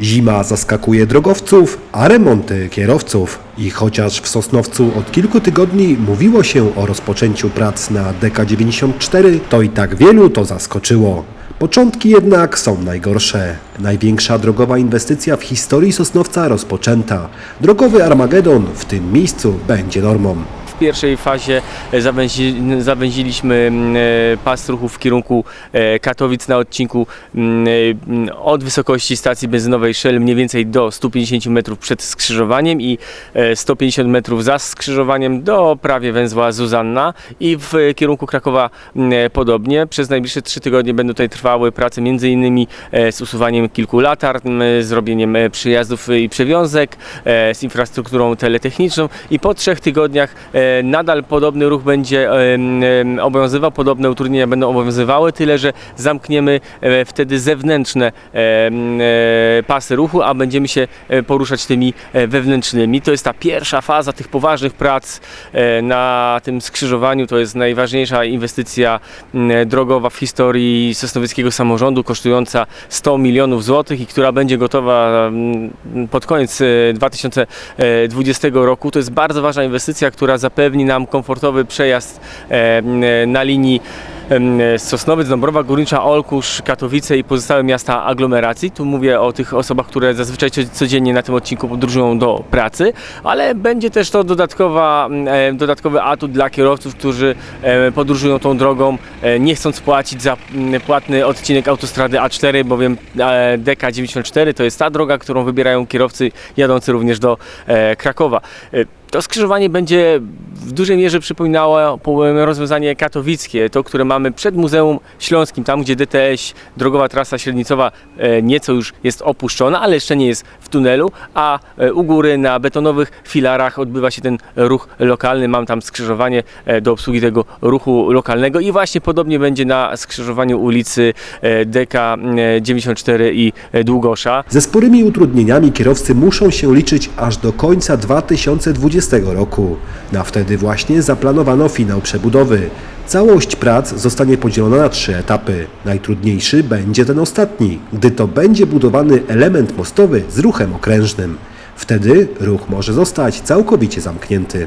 Zima zaskakuje drogowców, a remonty kierowców. I chociaż w Sosnowcu od kilku tygodni mówiło się o rozpoczęciu prac na DK94, to i tak wielu to zaskoczyło. Początki jednak są najgorsze. Największa drogowa inwestycja w historii Sosnowca rozpoczęta. Drogowy Armagedon w tym miejscu będzie normą. W pierwszej fazie e, zawęzi, zawęziliśmy mm, e, pas ruchu w kierunku e, Katowic na odcinku mm, e, od wysokości stacji benzynowej Shell mniej więcej do 150 metrów przed skrzyżowaniem i e, 150 metrów za skrzyżowaniem do prawie węzła Zuzanna i w kierunku Krakowa mm, podobnie. Przez najbliższe trzy tygodnie będą tutaj trwały prace między innymi z usuwaniem kilku latarń, e, zrobieniem przyjazdów i przewiązek, z infrastrukturą teletechniczną i po trzech tygodniach nadal podobny ruch będzie e, m, obowiązywał, podobne utrudnienia będą obowiązywały, tyle że zamkniemy e, wtedy zewnętrzne e, e, pasy ruchu, a będziemy się e, poruszać tymi e, wewnętrznymi. To jest ta pierwsza faza tych poważnych prac e, na tym skrzyżowaniu. To jest najważniejsza inwestycja drogowa w historii sosnowieckiego samorządu, kosztująca 100 milionów złotych i która będzie gotowa pod koniec e, 2020 roku. To jest bardzo ważna inwestycja, która zapewni nam komfortowy przejazd e, m, na linii em, Sosnowiec, Dąbrowa Górnicza, Olkusz, Katowice i pozostałe miasta aglomeracji. Tu mówię o tych osobach, które zazwyczaj co- codziennie na tym odcinku podróżują do pracy, ale będzie też to dodatkowa, e, dodatkowy atut dla kierowców, którzy e, podróżują tą drogą, e, nie chcąc płacić za płatny odcinek autostrady A4, bowiem e, DK94 to jest ta droga, którą wybierają kierowcy jadący również do e, Krakowa. To skrzyżowanie będzie w dużej mierze przypominało po- rozwiązanie katowickie, to które mamy przed Muzeum Śląskim, tam gdzie DTS, drogowa trasa średnicowa, e, nieco już jest opuszczona, ale jeszcze nie jest w tunelu, a e, u góry na betonowych filarach odbywa się ten ruch lokalny. Mam tam skrzyżowanie e, do obsługi tego ruchu lokalnego i właśnie podobnie będzie na skrzyżowaniu ulicy DK 94 i Długosza. Ze sporymi utrudnieniami kierowcy muszą się liczyć aż do końca 2020 roku. Na wtedy właśnie zaplanowano finał przebudowy. Całość prac zostanie podzielona na trzy etapy. Najtrudniejszy będzie ten ostatni, gdy to będzie budowany element mostowy z ruchem okrężnym. Wtedy ruch może zostać całkowicie zamknięty.